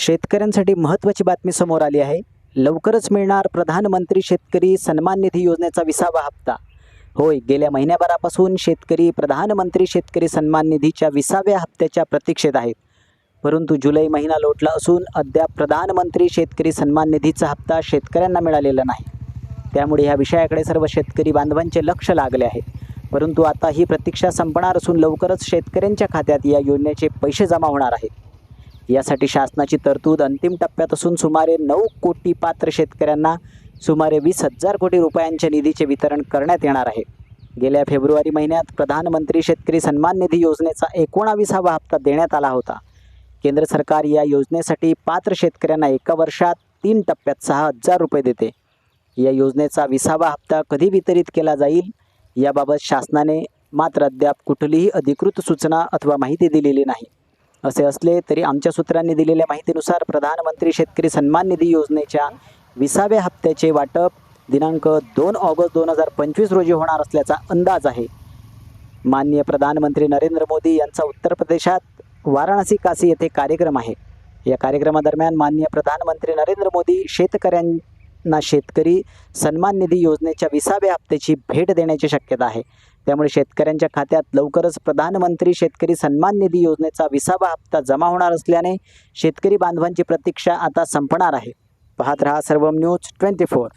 शेतकऱ्यांसाठी महत्त्वाची बातमी समोर आली आहे. लवकरच मिळणार प्रधानमंत्री शेतकरी सन्मान निधी योजनेचा विसावा हप्ता. होय गेल्या महिन्याभरापासून शेतकरी प्रधानमंत्री शेतकरी सन्मान निधीच्या विसाव्या हप्त्याच्या प्रतीक्षेत आहेत. परंतु जुलै महिना लोटला असून अद्याप प्रधानमंत्री शेतकरी सन्मान निधीचा हप्ता शेतकऱ्यांना मिळालेला नाही. त्यामुळे ह्या विषयाकडे सर्व शेतकरी बांधवांचे लक्ष लागले आहे. परंतु आता ही प्रतीक्षा संपणार असून लवकरच शेतकऱ्यांच्या खात्यात या योजनेचे पैसे जमा होणार आहेत. यासाठी शासनाची तरतूद अंतिम टप्प्यात असून सुमारे नऊ कोटी पात्र शेतकऱ्यांना सुमारे वीस हजार कोटी रुपयांच्या निधीचे वितरण करण्यात येणार आहे. गेल्या फेब्रुवारी महिन्यात प्रधानमंत्री शेतकरी सन्मान निधी योजनेचा एकोणावीसावा हप्ता देण्यात आला होता. केंद्र सरकार या योजनेसाठी पात्र शेतकऱ्यांना एका वर्षात तीन टप्प्यात सहा हजार रुपये देते. या योजनेचा विसावा हप्ता कधी वितरित केला जाईल याबाबत शासनाने मात्र अद्याप कुठलीही अधिकृत सूचना अथवा माहिती दिलेली नाही. असे असले तरी आमच्या सूत्रांनी दिलेल्या माहितीनुसार प्रधानमंत्री शेतकरी सन्मान निधी योजनेच्या विसाव्या हप्त्याचे वाटप दिनांक दोन ऑगस्ट दोन हजार पंचवीस रोजी होणार असल्याचा अंदाज आहे. माननीय प्रधानमंत्री नरेंद्र मोदी यांचा उत्तर प्रदेशात वाराणसी काशी येथे कार्यक्रम आहे. या कार्यक्रमादरम्यान माननीय प्रधानमंत्री नरेंद्र मोदी शेतकऱ्यांना शेतकरी सन्मान निधी योजनेच्या विसाव्या हप्त्याची भेट देण्याची शक्यता आहे. त्यामुळे शेतकऱ्यांच्या खात्यात लवकरच प्रधानमंत्री शेतकरी सन्मान निधी योजनेचा विसावा हप्ता जमा होणार असल्याने शेतकरी बांधवांची प्रतीक्षा आता संपणार आहे. पाहत रहा सर्वम न्यूज ट्वेंटी फोर.